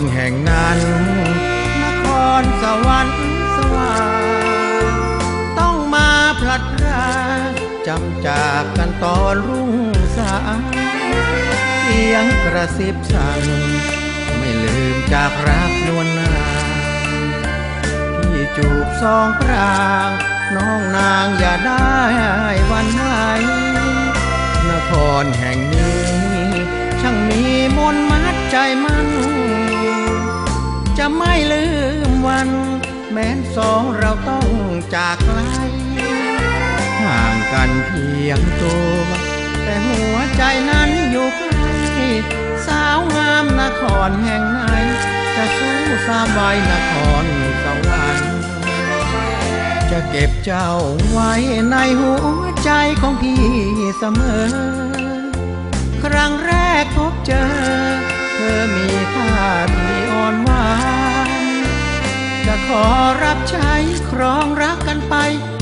รแห่งนั้น นครสวรรค์สว่างต้องมาพลัดพรากจำจากกันตอนรุ่งสางเสียงกระซิบสั่งไม่ลืมจากรักนวลนางที่จูบสองพรางน้องนางอย่าได้วันไหวนครแห่งนี้ ช่างมีมนมัดใจมั่น ไม่ลืมวัน แม้นสองเราต้องจากไกล ห่างกันเพียงตัว แต่หัวใจนั้นอยู่ใกล้สาวงามนครแห่งไหน จะสู้สามใบนครสวรรค์จะเก็บเจ้าไว้ในหัวใจของพี่เสมอ ครั้งแรกพบเจอ เธอมี รับใช้ครองรักกันไป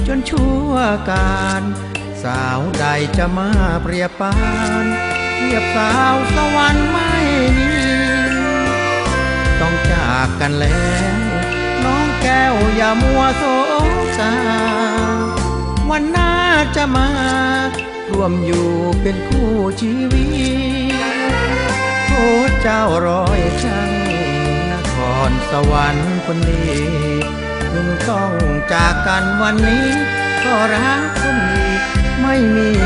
จนชั่วการ สาวใดจะมาเปรียบปานเทียบสาวสวรรค์ไม่มีต้องจากกันแล้ว น้องแก้วอย่ามัวโศกาวันหน้าจะมา ร่วมอยู่เป็นคู่ชีวิตโทษเจ้ารอยช่างนครสวรรค์คนนี้ ถึงต้องจากกันวันนี้ ก็รักคนนี้ไม่มี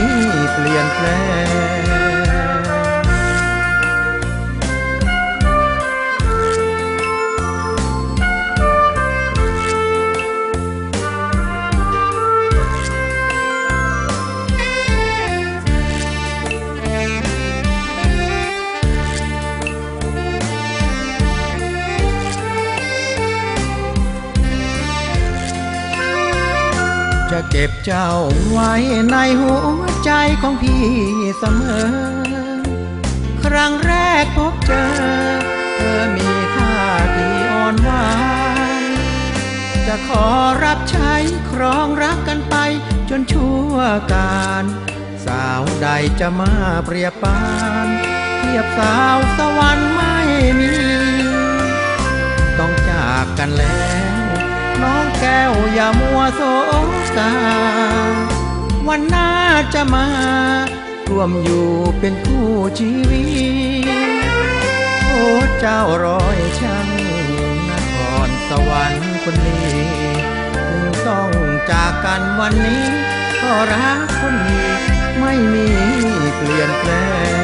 จะเก็บเจ้าไว้ในหัวใจของพี่เสมอ ครั้งแรกพบเจอ เธอมีท่าทีอ่อนหวานจะขอรับใช้ครองรักกันไปจนชั่วการ สาวใดจะมาเปรียบปาน เทียบสาวสวรรค์ไม่ อย่ามัวโศกาวันหน้าจะมา ร่วมอยู่เป็นคู่ชีวิต โอ้เจ้ารอยช่างนครสวรรค์คนนี้ถึงต้องจากกันวันนี้ ก็รักคนนี้ไม่มีเปลี่ยนแปลง